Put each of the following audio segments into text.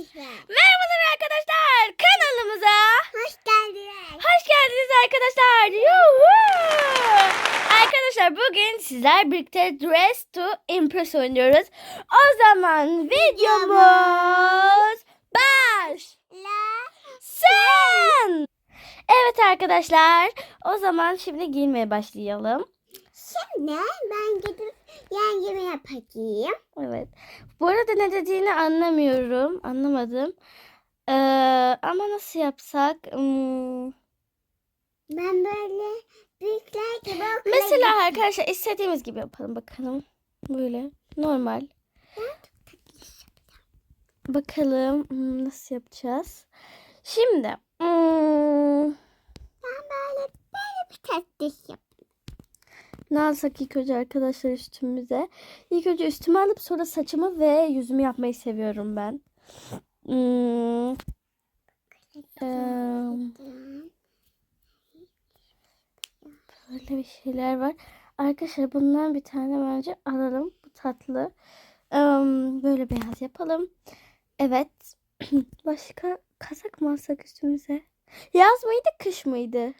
Merhabalar arkadaşlar kanalımıza. Hoş geldiniz. Hoş geldiniz arkadaşlar. Yuhuu. Arkadaşlar bugün sizler birlikte Dress to Impress oynuyoruz. O zaman videomuz başlasın. Evet arkadaşlar o zaman şimdi giyinmeye başlayalım. Şimdi ben gidip yan yemeği yapacağım. Evet. Bu arada ne dediğini anlamıyorum. Anlamadım. Ee, ama nasıl yapsak? Hmm. Ben böyle büyükler gibi Mesela gideceğim. arkadaşlar istediğimiz gibi yapalım bakalım. Böyle normal. Bakalım hmm, nasıl yapacağız. Şimdi hmm, Ben böyle böyle bir tatlış yap. Ne ilk önce arkadaşlar üstümüze. İlk önce üstümü alıp sonra saçımı ve yüzümü yapmayı seviyorum ben. Hmm, eee, Böyle bir şeyler var. Arkadaşlar bundan bir tane bence alalım. Bu tatlı. Em, böyle beyaz yapalım. Evet. Başka kazak mı alsak üstümüze? Yaz mıydı kış mıydı?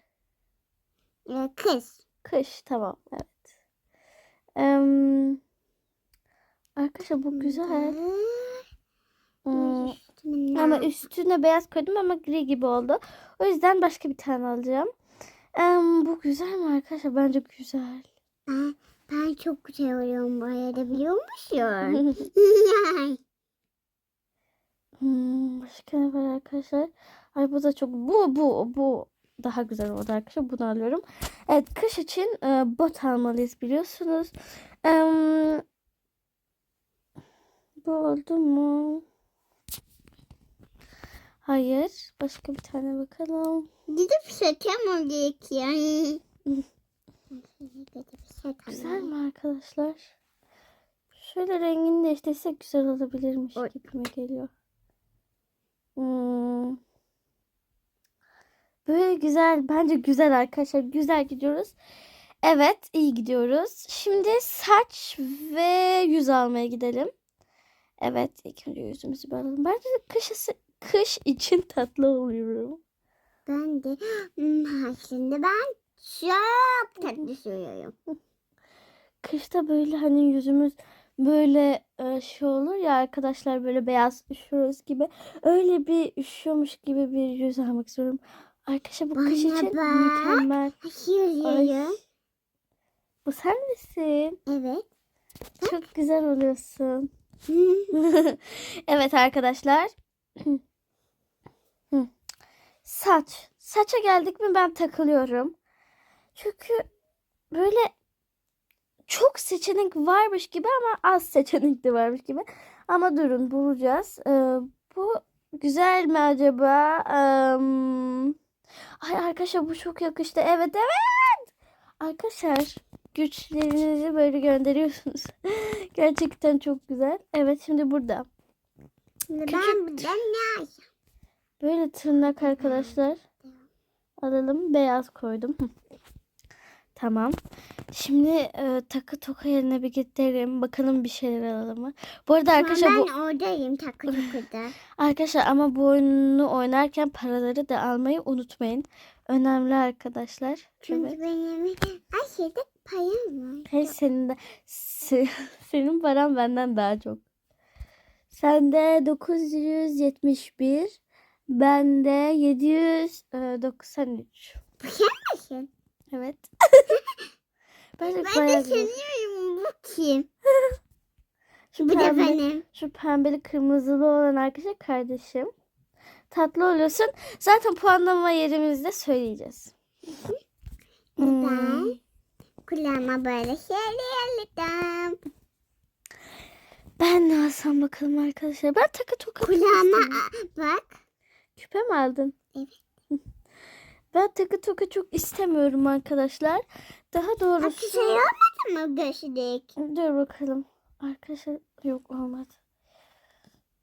Ee, Kız. Kış tamam evet. Em, arkadaşlar bu güzel. Hmm, ama üstüne beyaz koydum ama gri gibi oldu. O yüzden başka bir tane alacağım. Em, bu güzel mi arkadaşlar? Bence güzel. Ben, ben çok güzel oluyorum bu arada biliyor musun? Hmm, başka ne var arkadaşlar? Ay bu da çok bu bu bu daha güzel oldu arkadaşlar. Bunu alıyorum. Evet kış için e, bot almalıyız biliyorsunuz. Em, bu oldu mu? Hayır. Başka bir tane bakalım. Gidip gerekiyor. Gidip saçam. Güzel mi arkadaşlar? Şöyle rengini değiştirsek güzel olabilirmiş Oy. gibime geliyor. Hmm. Böyle güzel. Bence güzel arkadaşlar. Güzel gidiyoruz. Evet iyi gidiyoruz. Şimdi saç ve yüz almaya gidelim. Evet ilk önce yüzümüzü bir alalım. Bence kış, kış için tatlı oluyorum. Ben de hmm, aslında ben çok tatlı söylüyorum. Kışta böyle hani yüzümüz böyle e, şey olur ya arkadaşlar böyle beyaz üşüyoruz gibi. Öyle bir üşüyormuş gibi bir yüz almak istiyorum. Arkadaşlar bu kış için bak. mükemmel. Söylüyorum. Bu sen misin? Evet. Çok güzel oluyorsun. evet arkadaşlar. Saç. Saça geldik mi ben takılıyorum. Çünkü böyle çok seçenek varmış gibi ama az seçenek de varmış gibi. Ama durun bulacağız. Ee, bu güzel mi acaba? Em, ay arkadaşlar bu çok yakıştı. Evet evet. Arkadaşlar güçlerinizi böyle gönderiyorsunuz. Gerçekten çok güzel. Evet şimdi burada. Şimdi ben buradan ne alacağım? Böyle tırnak arkadaşlar. Alalım. Beyaz koydum. Tamam. Şimdi e, takı toka yerine bir gidelim. Bakalım bir şeyler alalım mı? Bu arada arkadaşlar ben bu oradayım takı takıda. arkadaşlar ama bu oyunu oynarken paraları da almayı unutmayın. Önemli arkadaşlar. Çünkü Evet. benim aşırı payım var. Hey senin de se- senin paran benden daha çok. Sende 971, bende 793. Bu sen misin? Evet. Ben de güzel. seviyorum. Bu kim? Şu Bu da pembe, benim. şu pembeli kırmızılı olan arkadaşlar kardeşim. Tatlı oluyorsun. Zaten puanlama yerimizde söyleyeceğiz. Hmm. Ben kulağıma böyle şeyler aldım. Ben ne alsam bakalım arkadaşlar. Ben takı toka Kulağıma a- bak. Küpe mi aldın? Evet. Ben takı toka çok istemiyorum arkadaşlar. Daha doğrusu... şey olmadı mı göçlük? Dur bakalım. Arkadaşlar yok olmadı.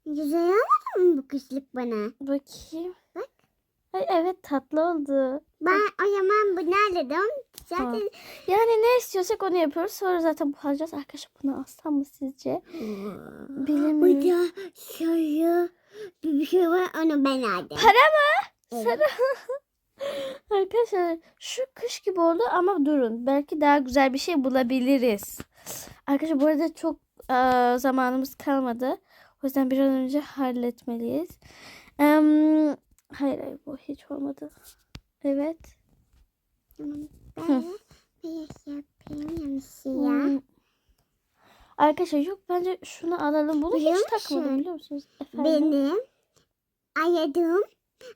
Güzel olmadı mı bu kışlık bana? Bakayım. Bak. Ay, evet tatlı oldu. Ben o zaman bunu aldım. Zaten Yani ne istiyorsak onu yapıyoruz. Sonra zaten bu alacağız. Arkadaşlar bunu alsam mı sizce? bu Bilemiyorum. da şöyle bir şey var onu ben aldım. Para mı? Evet. Sarı. Arkadaşlar şu kış gibi oldu ama durun. Belki daha güzel bir şey bulabiliriz. Arkadaşlar bu arada çok eee, zamanımız kalmadı. O yüzden bir an önce halletmeliyiz. Em, hayır hayır bu hiç olmadı. Evet. Ben yapayım siyah. Hmm. Arkadaşlar yok bence şunu alalım. Bunu Biliyor hiç takmadım biliyor musunuz? Efendim? Benim ayadığım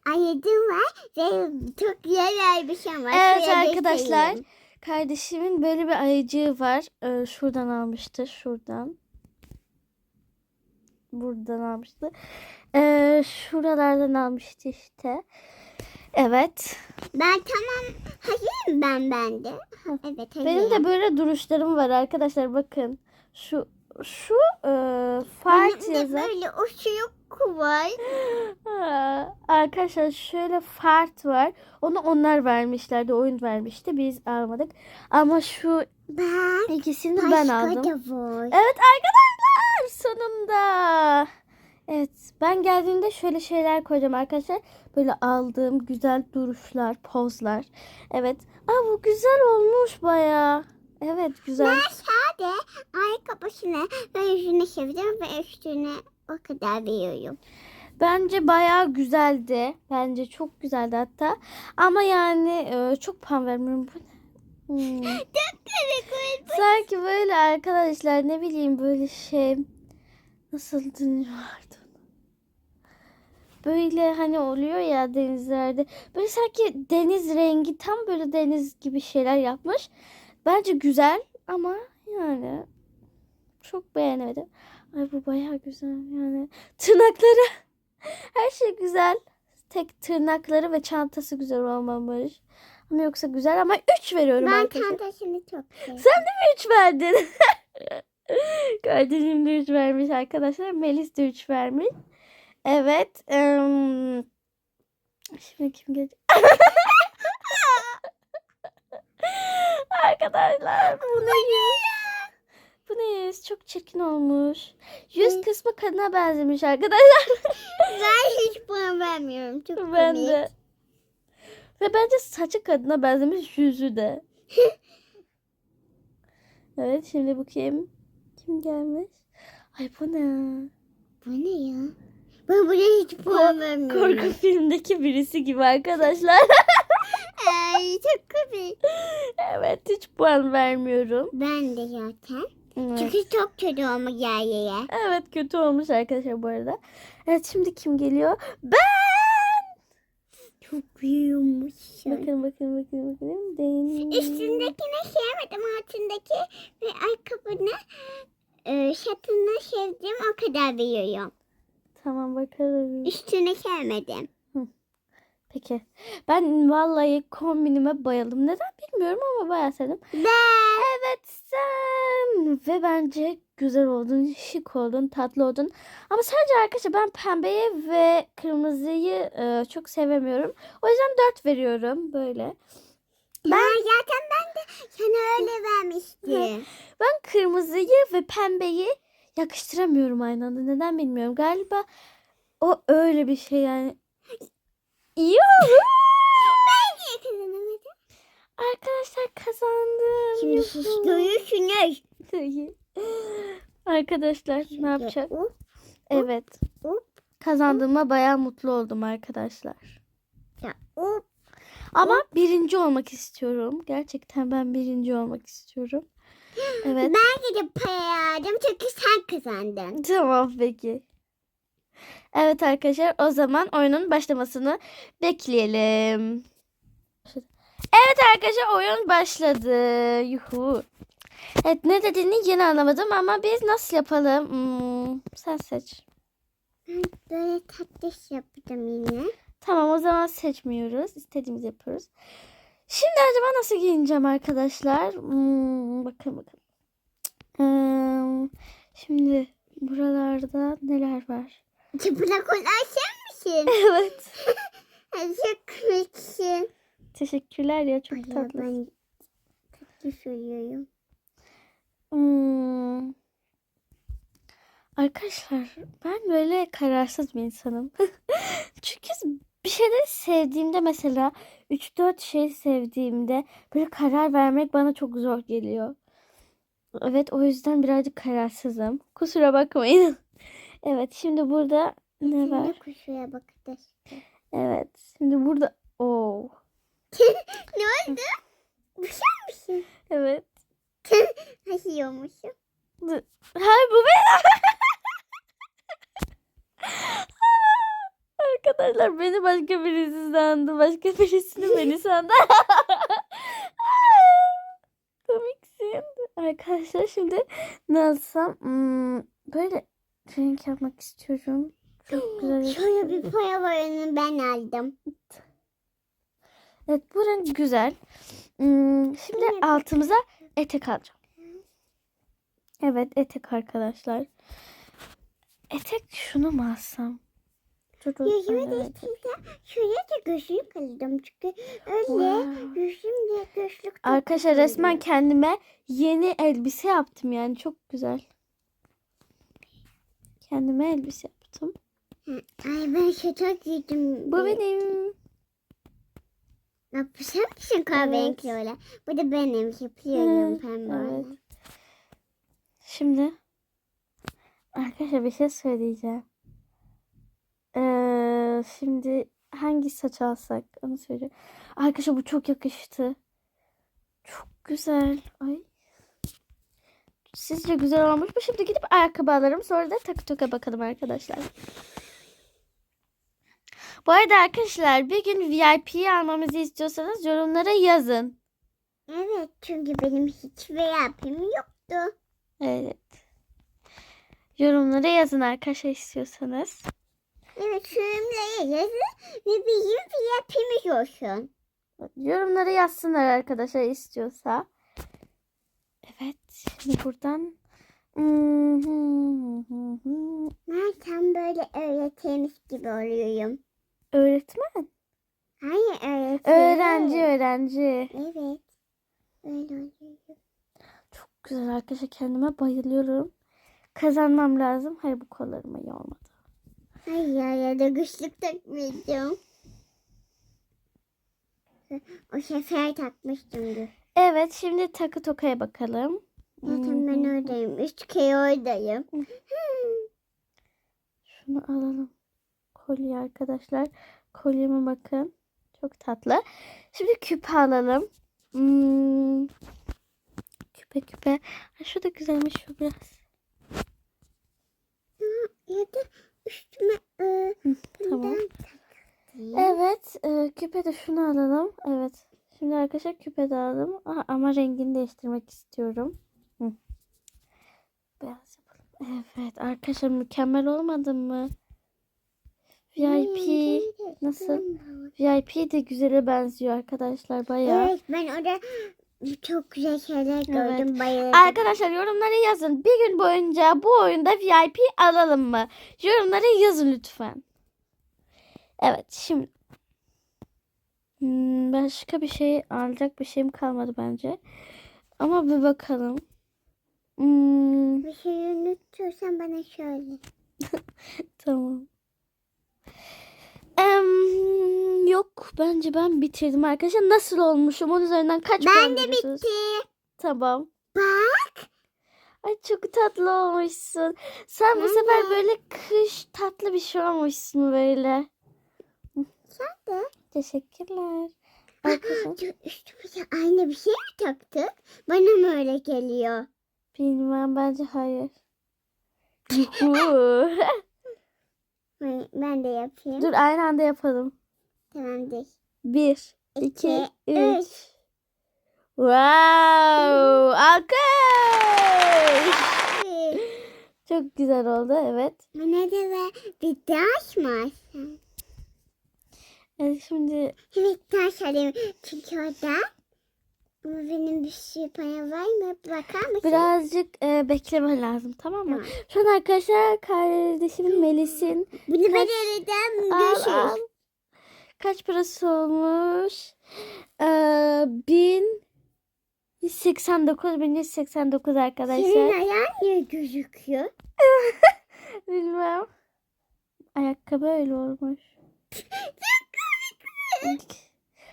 ayadığım var ve çok güzel şey var. Evet Şöyle arkadaşlar. göstereyim. Kardeşimin böyle bir ayıcığı var. Ee, şuradan almıştı. Şuradan. Buradan almıştı. Ee, şuralardan almıştı işte. Evet. Ben tamam hazırım ben bende. Evet hazırım. Benim de böyle duruşlarım var arkadaşlar. Bakın. Şu şu e, fart Benim de yazan. böyle uçuyuk Ha, Arkadaşlar şöyle fart var. Onu onlar vermişlerdi. Oyun vermişti. Biz almadık. Ama şu Ben ikisini ben aldım. Evet arkadaşlar sonunda. Evet ben geldiğimde şöyle şeyler koyacağım arkadaşlar. Böyle aldığım güzel duruşlar, pozlar. Evet. Aa bu güzel olmuş baya. Evet güzel. Ben sade ayakkabısını ve yüzüne çevirdim ve üstüne o kadar veriyorum. Bence baya güzeldi. Bence çok güzeldi hatta. Ama yani e, çok puan vermiyorum. Bu ne? Hmm. Sanki böyle arkadaşlar ne bileyim böyle şey nasıl deniyorlardı ona? Böyle hani oluyor ya denizlerde. Böyle sanki deniz rengi tam böyle deniz gibi şeyler yapmış. Bence güzel ama yani çok beğenemedim. Ay bu bayağı güzel yani. Tırnakları her şey güzel. Tek tırnakları ve çantası güzel olmamış. Ama yoksa güzel ama 3 veriyorum Ben arkadaşlar. çantasını çok sevdim. Sen de mi 3 verdin? Kardeşim de 3 vermiş arkadaşlar. Melis de 3 vermiş. Evet. em, şimdi kim gelecek? arkadaşlar bu ne yüz? Bu ne? Çok çirkin olmuş. Yüz Hı. kısmı kadına benzemiş arkadaşlar. Ben hiç puan vermiyorum. Çok ben komik. de. Ve bence saçı kadına benzemiş yüzü de. evet şimdi bu kim? Kim gelmiş? Ay bu ne? Bu ne ya? Ben buna hiç puan vermiyorum. Korku filmdeki birisi gibi arkadaşlar. Ay çok komik. evet hiç puan vermiyorum. Ben de zaten. Evet. Çünkü çok kötü olma yerlere. evet kötü olmuş arkadaşlar bu arada. Evet şimdi kim geliyor? Ben! Çok büyümüşsün. Bakın bakın bakın bakın. Deniz. Üstündekini sevmedim. Altındaki ve ayakkabını e, şatını sevdim. O kadar veriyorum. Tamam bakalım. Üstünü sevmedim. Peki. Ben vallahi kombinime bayıldım. Neden bilmiyorum ama bayağı sevdim. Ben Evet sen. Ve bence güzel oldun, şık oldun, tatlı oldun. Ama sadece arkadaşlar ben pembeyi ve kırmızıyı e, çok sevemiyorum. O yüzden 4 veriyorum böyle. ben zaten ben de sana öyle vermiştim. Ben kırmızıyı ve pembeyi yakıştıramıyorum aynı anda. Neden bilmiyorum. Galiba o öyle bir şey yani. Yuhu! ben niye kazanamadım? Arkadaşlar kazandım. Şimdi siz görürsünüz. Arkadaşlar ne yapacak? Evet. Kazandığıma bayağı mutlu oldum arkadaşlar. Ama birinci olmak istiyorum. Gerçekten ben birinci olmak istiyorum. Evet. Ben de para aldım çünkü sen kazandın. Tamam peki. Evet arkadaşlar o zaman oyunun başlamasını bekleyelim. Evet arkadaşlar oyun başladı. Yuhu. Evet ne dediğini yine anlamadım ama biz nasıl yapalım? Hmm, sen seç. Ben böyle tatlış yapacağım yine. Tamam o zaman seçmiyoruz. İstediğimizi yapıyoruz. Şimdi acaba nasıl giyineceğim arkadaşlar? Hmm, bakın bakın. Hmm, şimdi buralarda neler var? Çıplak olan sen misin? evet. Çok komiksin. Teşekkürler ya çok Ay tatlı. Ben tatlı söylüyorum. Hmm. Arkadaşlar ben böyle kararsız bir insanım. Çünkü bir şeyleri sevdiğimde mesela 3-4 şey sevdiğimde böyle karar vermek bana çok zor geliyor. Evet o yüzden birazcık kararsızım. Kusura bakmayın. Evet şimdi burada ne var? Şimdi kuşuya bakacağız. Evet şimdi burada Oo. Ne oldu? Kuşar mısın? Evet. Hayıyormuşum. Dur. Hayır bu benim. Arkadaşlar beni başka birisi sandı. Başka birisini beni sandı. Komiksin. Arkadaşlar şimdi ne alsam? Hmm, böyle renk yapmak istiyorum. Çok güzel. Şöyle bir paya var onu ben aldım. Evet bu renk güzel. Hmm, şimdi altımıza etek alacağım. Evet etek arkadaşlar. Etek şunu mu alsam? Dur, dur, Yüzüme evet. değiştiğimde şöyle de gözlük aldım. Çünkü öyle Wow. yüzümde gözlük Arkadaşlar resmen kendime yeni elbise yaptım yani çok güzel. Kendime elbise yaptım. Ay ben şata giydim. Bu benim. Ya bu sen misin kahverengi Evet. öyle? Bu da benim yapıyorum Hı, pembe evet. Şimdi arkadaşlar bir şey söyleyeceğim. Ee, şimdi hangi saç alsak onu söyleyeceğim. Arkadaşlar bu çok yakıştı. Çok güzel. Ay. Sizce güzel olmuş mu? Şimdi gidip ayakkabı alırım. Sonra da takı toka bakalım arkadaşlar. Bu arada arkadaşlar bir gün VIP'yi almamızı istiyorsanız yorumlara yazın. Evet çünkü benim hiç VIP'm yoktu. Evet. Yorumlara yazın arkadaşlar istiyorsanız. Evet şuraya yazın ve bizim VIP'miz olsun. Yorumlara yazsınlar arkadaşlar istiyorsa. Evet. Buradan Ben tam böyle öğretmiş gibi oluyorum. öğretmen. Hayır öğretmen. Öğrenci öğrenci. Evet. Öyle oluyorum. Çok güzel arkadaşlar kendime bayılıyorum. Kazanmam lazım. Hayır bu kollarıma iyi olmadı. Hayır ya, ya da güçlük takmayacağım. O sefer takmıştım. Evet şimdi takı tokaya bakalım. Zaten ben oradayım. Üç kere oradayım. Şunu alalım. Kolye arkadaşlar. Kolyeme bakın. Çok tatlı. Şimdi küpe alalım. Hmm. Küpe küpe. Ha, şu da güzelmiş şu biraz. Ya da üstüme e, Tamam. Evet. E, küpe de şunu alalım. Evet. Şimdi arkadaşlar küpe de aldım. Aha, ama rengini değiştirmek istiyorum. Hı. Beyaz yapalım. Evet. Arkadaşlar mükemmel olmadı mı? VIP. Hmm, nasıl? VIP de güzele benziyor arkadaşlar bayağı. Evet ben orada çok güzel şeyler Evet. gördüm. Bayıldım. Arkadaşlar yorumlara yazın. Bir gün boyunca bu oyunda VIP alalım mı? Yorumlara yazın lütfen. Evet şimdi. Hmm, başka bir şey alacak bir şeyim kalmadı bence. Ama bir bakalım. Hmm, Bir şey unutursan bana söyle. tamam. Em, yok bence ben bitirdim arkadaşlar. Nasıl olmuşum? Onun üzerinden kaç puan Ben de bitti. Tamam. Bak. Ay çok tatlı olmuşsun. Sen bu Ben sefer de. böyle kış tatlı bir şey olmuşsun böyle. Sen de. Teşekkürler. Arkadaşlar üstümüze aynı bir şey mi taktık? Bana mı öyle geliyor? bilmem bence hayır. Ben de yapayım. Dur aynı anda yapalım. Tamamdır. Bir, iki, İki, üç. üç. Wow! Alkış! Çok güzel oldu evet. Bana da. Bir taş mı? Evet şimdi taş alayım. Çünkü orada ama benim bir sürü para var mı? Bakar mısın? birazcık e, bekleme lazım tamam mı? Tamam. Şu an arkadaşlar kardeşimin Melis'in Bunu Kaç- ben öğreteceğim. Al, Görüşürüz. al. Kaç parası olmuş? Ee, 1089 1189 arkadaşlar. Senin ayağın niye gözüküyor? arka böyle olmuş.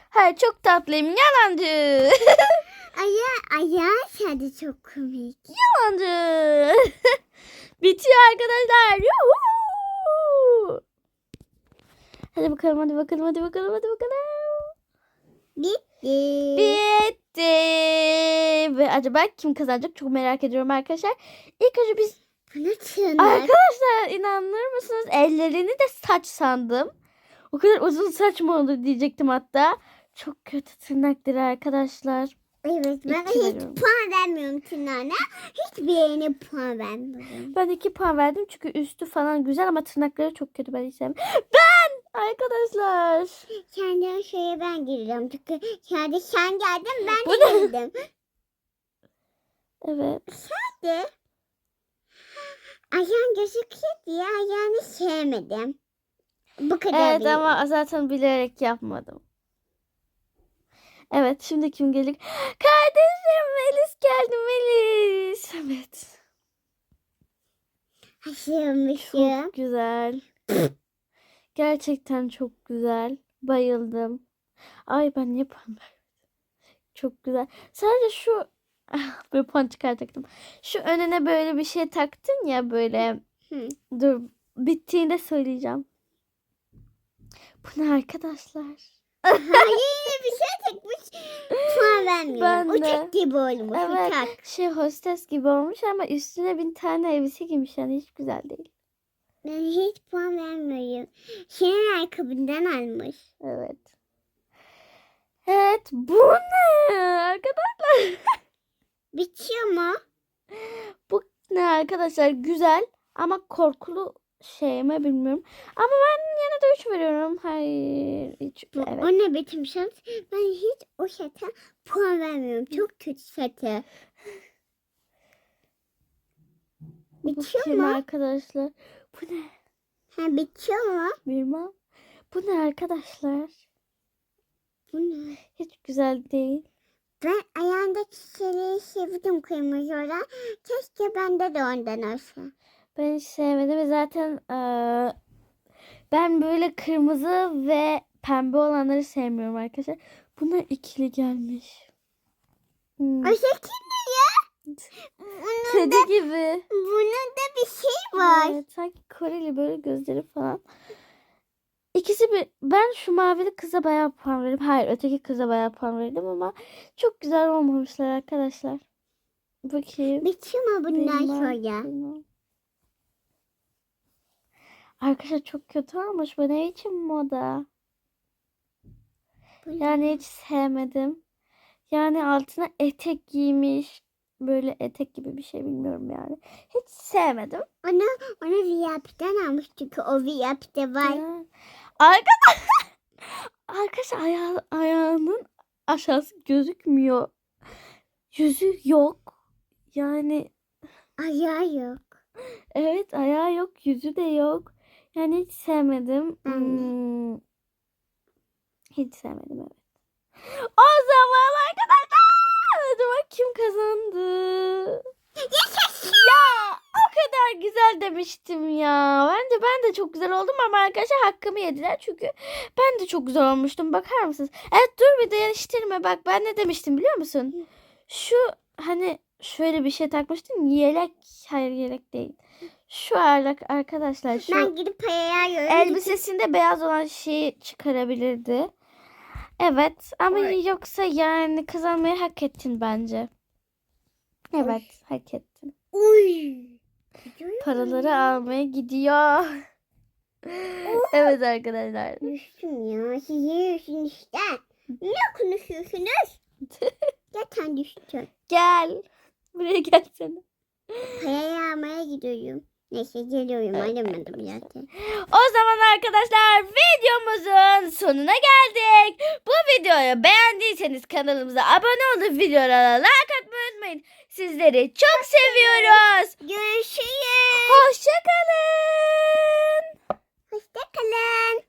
Hayır çok tatlıyım. Yalancı. Aya, ayağı şadı çok komik. Yalancı. Bitiyor arkadaşlar. Yuhuu. Hadi bakalım hadi bakalım hadi bakalım hadi bakalım. Bitti. Bitti. Ve acaba kim kazanacak çok merak ediyorum arkadaşlar. İlk önce biz arkadaşlar inanır mısınız ellerini de saç sandım. O kadar uzun saç mı olur diyecektim hatta. Çok kötü tırnakları arkadaşlar. Evet ben İki hiç veriyorum. puan vermiyorum tırnağına. Hiçbir yerine puan vermiyorum. Ben iki puan verdim çünkü üstü falan güzel ama tırnakları çok kötü ben hiç sevmem. Ben arkadaşlar. Kendime şöyle ben giriyorum. Çünkü kendi sen geldin ben de girdim. Evet. Hadi. Ayağın gözüküyor diye ayağını sevmedim. Bu kadar Evet benim. ama zaten bilerek yapmadım. Evet şimdi kim gelecek? Kardeşim Melis geldi Melis. Evet. Haşırmışım. Çok güzel. Gerçekten çok güzel. Bayıldım. Ay ben niye puan vermedim? Çok güzel. Sadece şu böyle puan çıkartacaktım. Şu önüne böyle bir şey taktın ya böyle. Hı. Dur bittiğinde söyleyeceğim. Bu ne arkadaşlar? Hayır bir şey takmış. Puan vermiyorum. Ben de. Uçak gibi olmuş. Evet. Uçak. Şey hostes gibi olmuş ama üstüne bir tane elbise giymiş yani hiç güzel değil. Ben hiç puan vermiyorum. Senin ayakkabından almış. Evet. Evet bu ne arkadaşlar? Bitiyor mu? Bu ne arkadaşlar güzel ama korkulu şey mi bilmiyorum. Ama ben yine de 3 veriyorum. Hayır. Hiç, evet. O ne bitim şans? Ben hiç o şata puan vermiyorum. Çok kötü. Bu Bitiyor mu? arkadaşlar? Bu ne? Ha bitiyor mu? Bilmem. Bu ne arkadaşlar? Bu ne? Hiç güzel değil. Ben ayağındaki şeyleri sevdim kırmızı olan. Keşke bende de ondan olsa. Ben hiç sevmedim ve zaten eee, ben böyle kırmızı ve pembe olanları sevmiyorum arkadaşlar. Bunlar ikili gelmiş. Hmm. O şekil ne ya? Bunun Kedi da, gibi. bunun da bir şey var. Evet, sanki Koreli böyle gözleri falan. İkisi bir ben şu mavili kıza bayağı puan verdim. Hayır öteki kıza bayağı puan verdim ama çok güzel olmamışlar arkadaşlar. Bakayım. Bitiyor mu bundan sonra? Arkadaşlar çok kötü olmuş. Bu ne için moda? Yani hiç sevmedim. Yani altına etek giymiş. Böyle etek gibi bir şey bilmiyorum yani. Hiç sevmedim. Onu, onu VIP'den almış çünkü o VIP'de var. Ya. Arkadaşlar, arkadaşlar ayağı, ayağının aşağısı gözükmüyor. Yüzü yok. Yani Ayağı yok. evet ayağı yok, yüzü de yok. Yani hiç sevmedim. Hmm. Hiç sevmedim evet. O zaman arkadaşlar acaba kim kazandı? Ya o kadar güzel demiştim ya. Bence ben de çok güzel oldum ama arkadaşlar hakkımı yediler. Çünkü ben de çok güzel olmuştum. Bakar mısınız? Evet dur bir de yarıştırma. Bak ben ne demiştim biliyor musun? Şu hani şöyle bir şey takmıştım. Yelek. Hayır yelek değil. Şu arlak arkadaşlar şu Ben gidip ayağı yiyorum. elbisesinde beyaz olan şeyi çıkarabilirdi. Evet ama Evet. yoksa yani kazanmayı hak ettin bence. Evet hak ettin. Uy. Paraları almaya gidiyor. evet arkadaşlar. Düştüm ya. Siz yiyorsunuz işte. Ne konuşuyorsunuz? Zaten düştüm. Gel. Buraya gelsene. Parayı almaya gidiyorum. Neyse geliyorum. Alamadım zaten. O zaman arkadaşlar videomuzun sonuna geldik. Bu videoyu beğendiyseniz kanalımıza abone olup videolara like atmayı unutmayın. Sizleri çok seviyoruz. Görüşürüz. Hoşçakalın. Hoşçakalın.